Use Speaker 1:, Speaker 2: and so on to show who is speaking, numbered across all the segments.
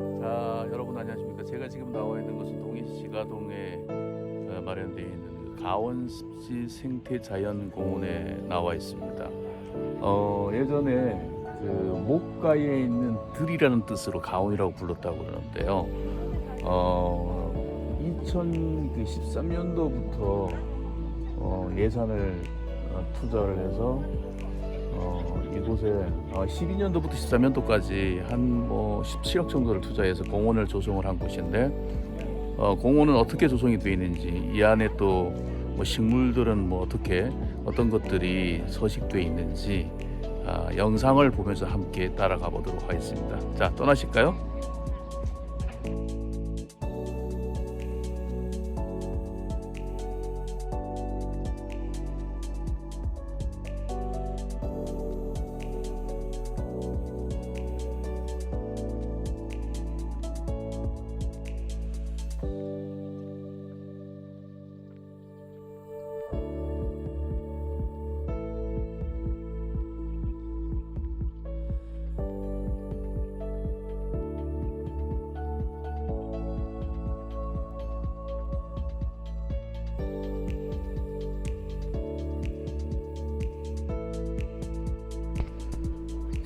Speaker 1: 자, 여러분 안녕하십니까? 제가 지금 나와 있는 것은 동해시 지가동에 어, 마련되어 있는 그 가원습지 생태자연공원에 나와 있습니다. 어, 예전에 그 목가에 있는 들이라는 뜻으로 가원이라고 불렀다고 그러는데요. 어, 2013년도부터 어, 예산을 어, 투자를 해서 어, 이곳에 어, 12년도부터 13년도까지 한 뭐 17억 정도를 투자해서 공원을 조성을 한 곳인데 어, 공원은 어떻게 조성이 되어 있는지 이 안에 또 뭐 식물들은 뭐 어떻게 어떤 것들이 서식되어 있는지 아, 영상을 보면서 함께 따라가 보도록 하겠습니다. 자 떠나실까요?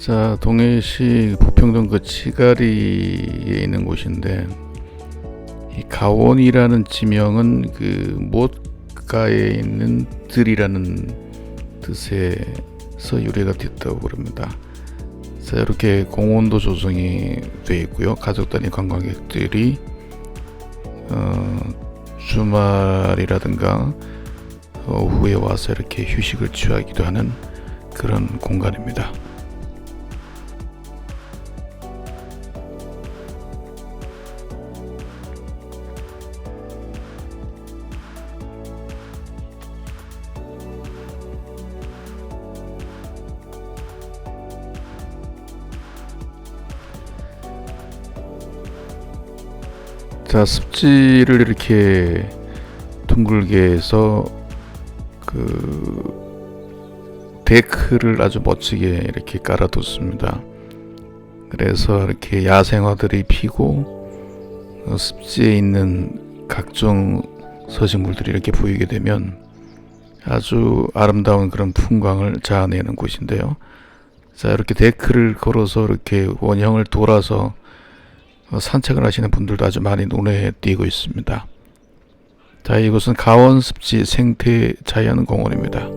Speaker 1: 자, 동해시 부평동 그 치가리에 있는 곳인데 이 가원이라는 지명은 그 못가에 있는 들이라는 뜻에서 유래가 됐다고 그럽니다. 자, 이렇게 공원도 조성이 되어 있고요. 가족 단위 관광객들이 어, 주말이라든가 오후에 와서 이렇게 휴식을 취하기도 하는 그런 공간입니다. 자 습지를 이렇게 둥글게 해서 그 데크를 아주 멋지게 이렇게 깔아뒀습니다. 그래서 이렇게 야생화들이 피고 어, 습지에 있는 각종 서식물들이 이렇게 보이게 되면 아주 아름다운 그런 풍광을 자아내는 곳인데요. 자 이렇게 데크를 걸어서 이렇게 원형을 돌아서 어, 산책을 하시는 분들도 아주 많이 눈에 띄고 있습니다. 자, 이곳은 가원 습지 생태 자연공원입니다.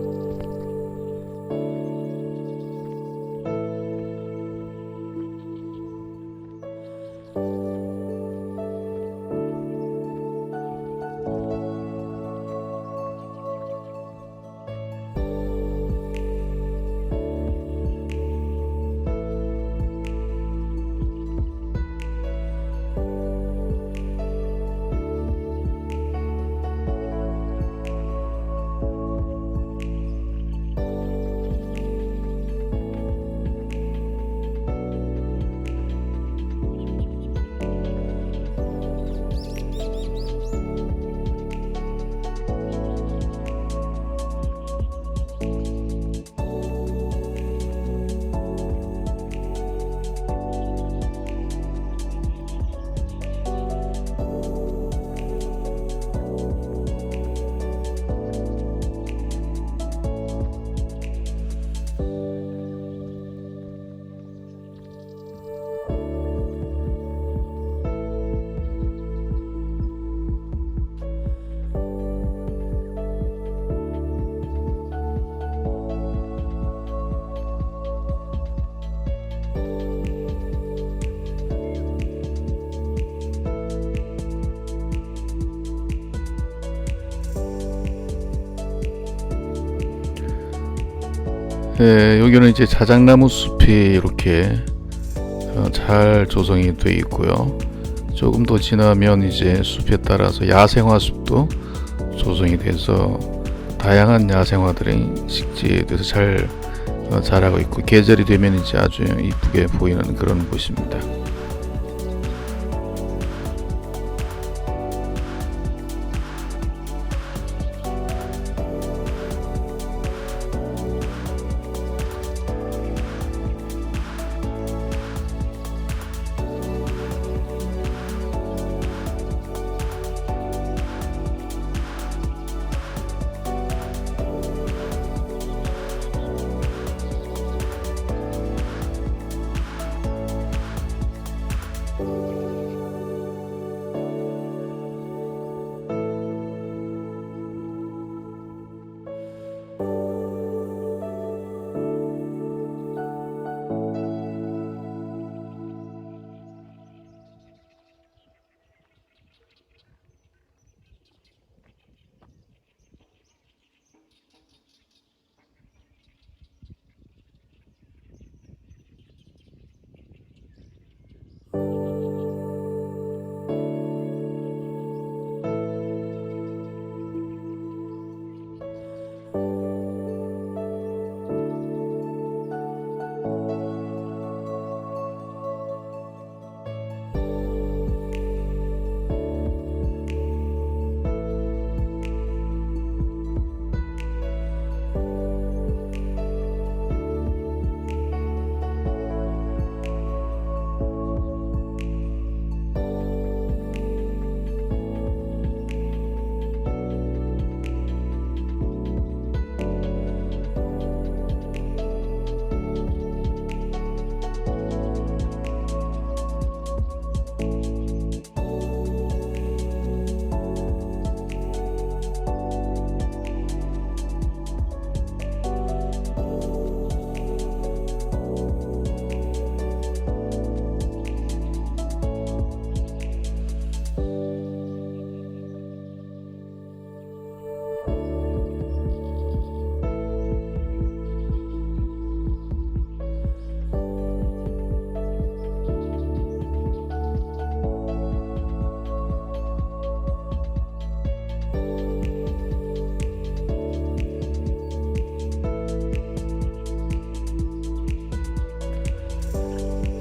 Speaker 1: 네, 여기는 이제 자작나무 숲이 이렇게 어, 잘 조성이 되어 있고요. 조금 더 지나면 이제 숲에 따라서 야생화 숲도 조성이 돼서 다양한 야생화들이 식지에 돼서 잘 어, 자라고 있고 계절이 되면 이제 아주 이쁘게 보이는 그런 곳입니다.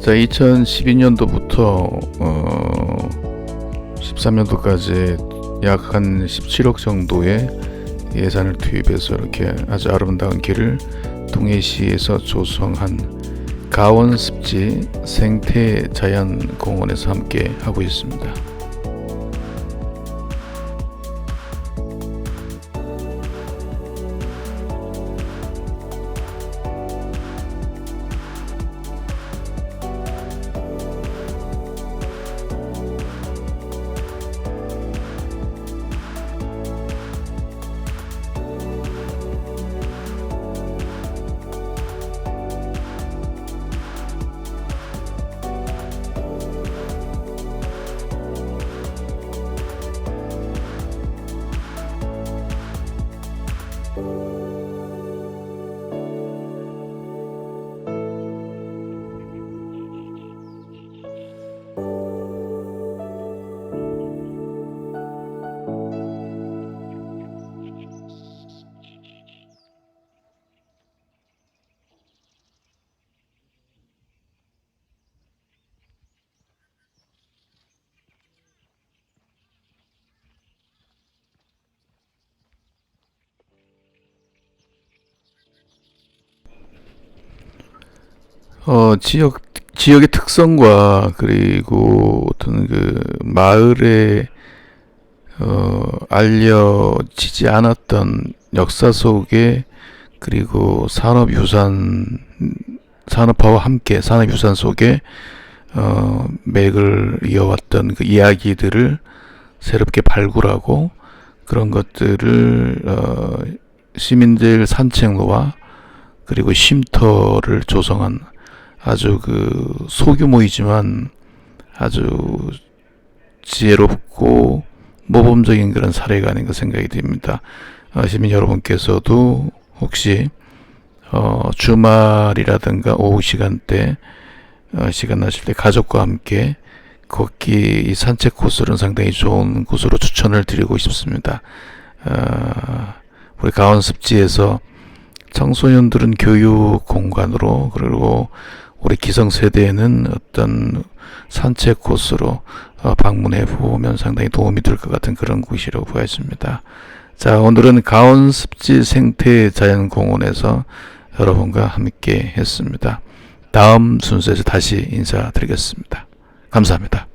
Speaker 1: 자, 2012년도부터 어, 13년도까지 약 한 17억 정도의 예산을 투입해서 이렇게 아주 아름다운 길을 동해시에서 조성한 가원 습지 생태 자연공원에서 함께 하고 있습니다. 어, 지역 지역의 특성과 그리고 어떤 그 마을의 어, 알려지지 않았던 역사 속에 그리고 산업 유산 산업화와 함께 산업 유산 속에 어, 맥을 이어왔던 그 이야기들을 새롭게 발굴하고 그런 것들을 어, 시민들 산책로와 그리고 쉼터를 조성한 아주 그 소규모이지만 아주 지혜롭고 모범적인 그런 사례가 아닌가 생각이 듭니다. 어, 시민 여러분께서도 혹시 어, 주말이라든가 오후 시간대 어, 시간 나실 때 가족과 함께 걷기 이 산책 코스는 상당히 좋은 곳으로 추천을 드리고 싶습니다. 어, 우리 가원 습지에서 청소년들은 교육 공간으로 그리고 우리 기성세대에는 어떤 산책 코스로 어, 방문해 보면 상당히 도움이 될 것 같은 그런 곳이라고 보였습니다. 자, 오늘은 가온 습지 생태 자연공원에서 여러분과 함께 했습니다. 다음 순서에서 다시 인사드리겠습니다. 감사합니다.